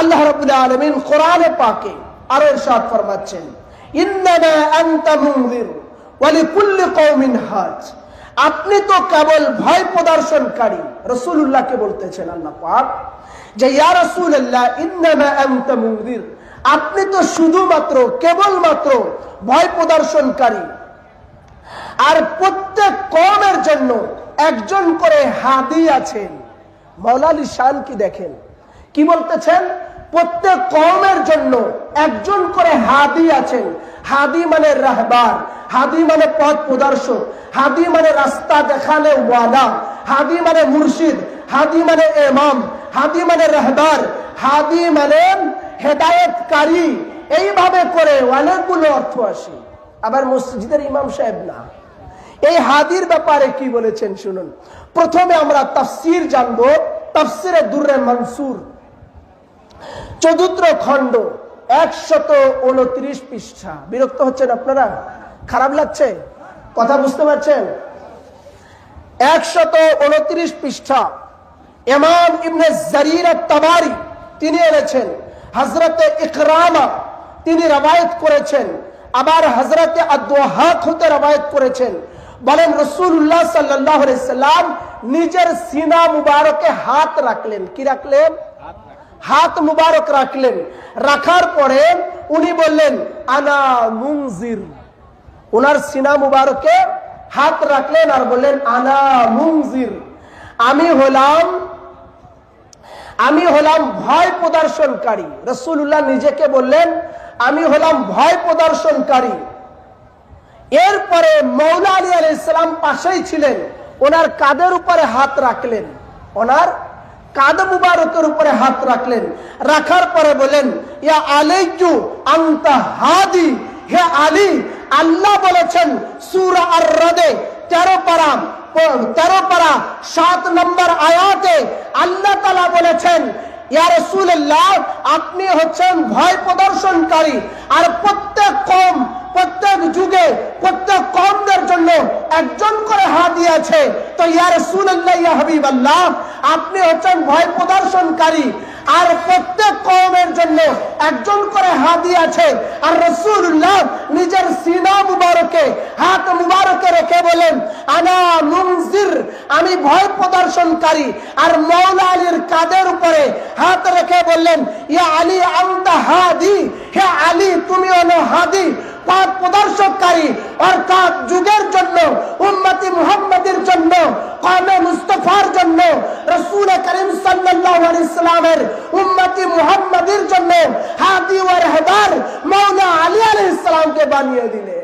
আল্লাহ রাব্বুল আলামিন কোরআনে পাকে আরও ইরশাদ ফরমাচ্ছেন, ইন্নামা আনতা হাজ। আপনি তো কেবল ভয় প্রদর্শনকারী, রাসূলুল্লাহকে বলতেছেন আল্লাহ পাক, যে ইয়া রাসূলুল্লাহ, ইন্নামা আনতা আপনি তো শুধুমাত্র, কেবলমাত্র ভয় প্রদর্শনকারী। আর প্রত্যেক কমের জন্য একজন করে হাদি আছেন। মৌলালি শান কি দেখেন? কি বলতেছেন? প্রত্যেক কমের জন্য একজন করে হাদি আছেন। হাদি মানে রাহবার, হাদি মানে পথ প্রদর্শক, হাদি মানে রাস্তা দেখালে ওয়ালা হাদি মানে মুর্শিদ, হাদি মানে এমাম হাদি মানে রাহবার, হাদি মানে হেদায়তকারী। এইভাবে করে অনেকগুলো অর্থ আসে। আবার মসজিদের ইমাম সাহেব না। এই হাদির ব্যাপারে কি বলেছেন শুনুন। প্রথমে আমরা তাফসির জানব, তাফসিরে দুর্রে মনসুর। চতুর্থ খণ্ড, একশত উনত্রিশ পৃষ্ঠা। বিরক্ত হচ্ছেন আপনারা? খারাপ লাগছে? কথা বুঝতে পারছেন? একশত উনত্রিশ পৃষ্ঠা। এমাম ইবনে জারির তাবারি তিনি এনেছেন। হজরতে ইকরামা, তিনি রবায়ত করেছেন। আবার হজরতে আদোহাক হতে রবায়ত করেছেন। বলেন রসুল্লাহ সাল্লাহ সাল্লাম নিজের সিনা মুবারকে হাত রাখলেন। কি রাখলেন? হাত মুবারক রাখলেন। রাখার পরে উনি বললেন আনা মুংজির ওনার সিনা মুবারকে হাত রাখলেন আর বললেন আনা মুংজির আমি হলাম আমি হলাম ভয় প্রদর্শনকারী। রসুল্লাহ নিজেকে বললেন, আমি হলাম ভয় প্রদর্শনকারী। এরপরে মৌলা আলী আলী ইসলাম পাশেই ছিলেন। ওনার কাদের উপরে হাত রাখলেন। ওনার কাদ মুবারকের উপরে হাত রাখলেন। রাখার পরে বলেন ইয়া আলাইকু আনতা হাদি। হে আলী, আল্লাহ বলেছেন, সূরা আর রদে তেরো পারাম তেরো পারা সাত নম্বর আয়াতে আল্লাহ তালা বলেছেন আপনি হচ্ছেন ভয় প্রদর্শনকারী। আর প্রত্যেক কম, প্রত্যেক যুগে, প্রত্যেক কমদের জন্য একজন করে হাদি আছে তো ইয়া রাসূলুল্লাহ, ইয়া হাবিবাল্লাহ, আপনি হচ্ছেন ভয় প্রদর্শনকারী। আর প্রত্যেক কমের জন্য একজন করে আছে। আর নিজের সিনা মুবারকে, হাত মুবারকে রেখে বলেন, আনা মুনজির, আমি ভয় প্রদর্শনকারী। আর মৌলা আলীর কাদের উপরে হাত রেখে বললেন, ইয়া আলী আন্তা হাদি, হে আলী তুমি হলো হাদি। পথ প্রদর্শককারী অর্থাৎ যুগের জন্য উম্মতি মুহাম্মাদের জন্য কমে মুস্তফার জন্য রসুল করিম সাল্লাল্লাহু আলাইহি সাল্লামের উম্মতি মুহাম্মাদের জন্য হাদি ওয়া রাহবার মাওলানা আলী আলাইহিস সালামকে বানিয়ে দিলেন